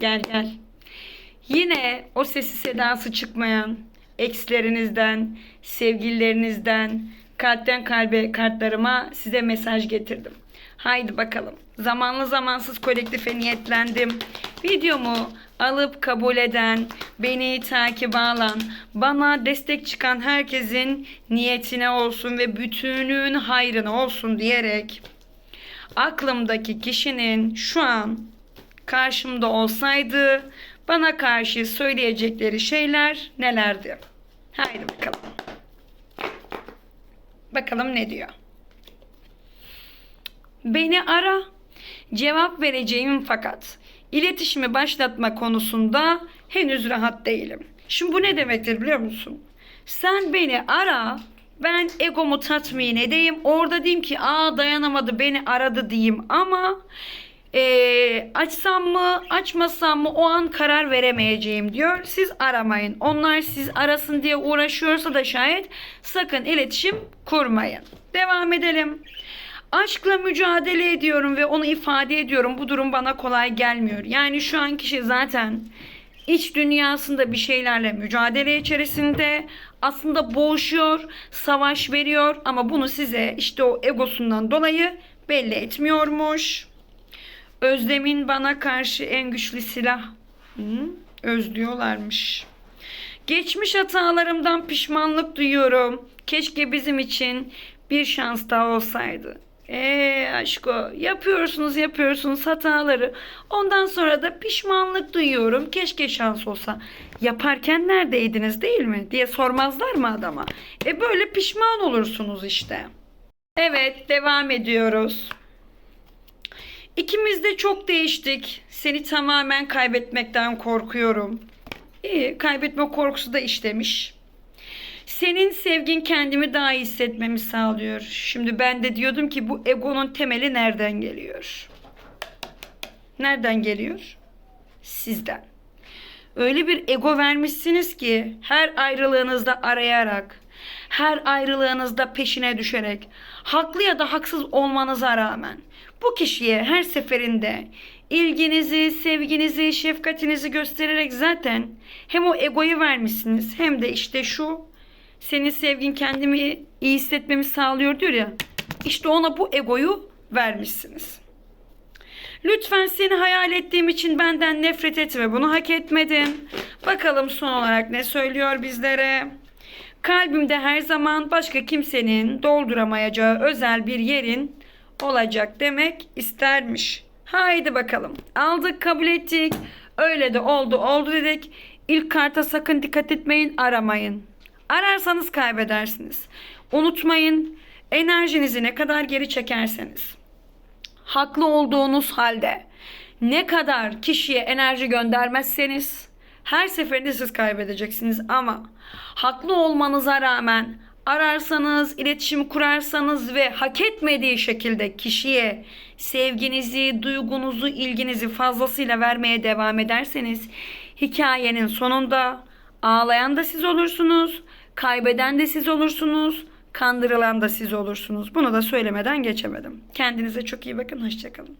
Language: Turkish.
Gel gel. Yine o sesi sedası çıkmayan ekslerinizden, sevgililerinizden, kalpten kalbe kartlarıma size mesaj getirdim. Haydi bakalım. Zamanlı zamansız kolektife niyetlendim. Videomu alıp kabul eden, beni takip alan, bana destek çıkan herkesin niyetine olsun ve bütünün hayrına olsun diyerek aklımdaki kişinin şu an karşımda olsaydı bana karşı söyleyecekleri şeyler nelerdi? Haydi bakalım. Bakalım ne diyor. Beni ara. Cevap vereceğim fakat iletişimi başlatma konusunda henüz rahat değilim. Şimdi bu ne demektir biliyor musun? Sen beni ara, ben egomu tatmin edeyim. Orada diyeyim ki aa dayanamadı beni aradı diyeyim ama eee, açsam mı açmasam mı o an karar veremeyeceğim diyor. Siz aramayın. Onlar siz arasın diye uğraşıyorsa da şayet sakın iletişim kurmayın. Devam edelim. Aşkla mücadele ediyorum ve onu ifade ediyorum. Bu durum bana kolay gelmiyor. Yani şu an kişi zaten iç dünyasında bir şeylerle mücadele içerisinde aslında boğuşuyor, savaş veriyor ama bunu size işte o egosundan dolayı belli etmiyormuş. Özlemin bana karşı en güçlü silah. Hı? Özlüyorlarmış. Geçmiş hatalarımdan pişmanlık duyuyorum. Keşke bizim için bir şans daha olsaydı. Eee aşko yapıyorsunuz yapıyorsunuz hataları. Ondan sonra da pişmanlık duyuyorum. Keşke şans olsa. Yaparken neredeydiniz değil mi diye sormazlar mı adama? E böyle pişman olursunuz işte. Evet devam ediyoruz. İkimiz de çok değiştik. Seni tamamen kaybetmekten korkuyorum. İyi, kaybetme korkusu da işlemiş. Senin sevgin kendimi daha iyi hissetmemi sağlıyor. Şimdi ben de diyordum ki bu egonun temeli nereden geliyor? Nereden geliyor? Sizden. Öyle bir ego vermişsiniz ki her ayrılığınızda arayarak, her ayrılığınızda peşine düşerek, haklı ya da haksız olmanıza rağmen bu kişiye her seferinde ilginizi, sevginizi, şefkatinizi göstererek zaten hem o egoyu vermişsiniz hem de işte şu senin sevgin kendimi iyi hissetmemi sağlıyor diyor ya. İşte ona bu egoyu vermişsiniz. Lütfen seni hayal ettiğim için benden nefret etme. Bunu hak etmedin. Bakalım son olarak ne söylüyor bizlere. Kalbimde her zaman başka kimsenin dolduramayacağı özel bir yerin olacak demek istermiş. Haydi bakalım. Aldık kabul ettik. Öyle de oldu oldu dedik. İlk karta sakın dikkat etmeyin aramayın. Ararsanız kaybedersiniz. Unutmayın enerjinizi ne kadar geri çekerseniz haklı olduğunuz halde ne kadar kişiye enerji göndermezseniz her seferinde siz kaybedeceksiniz ama haklı olmanıza rağmen ararsanız, iletişim kurarsanız ve hak etmediği şekilde kişiye sevginizi, duygunuzu, ilginizi fazlasıyla vermeye devam ederseniz hikayenin sonunda ağlayan da siz olursunuz, kaybeden de siz olursunuz, kandırılan da siz olursunuz. Bunu da söylemeden geçemedim. Kendinize çok iyi bakın, hoşçakalın.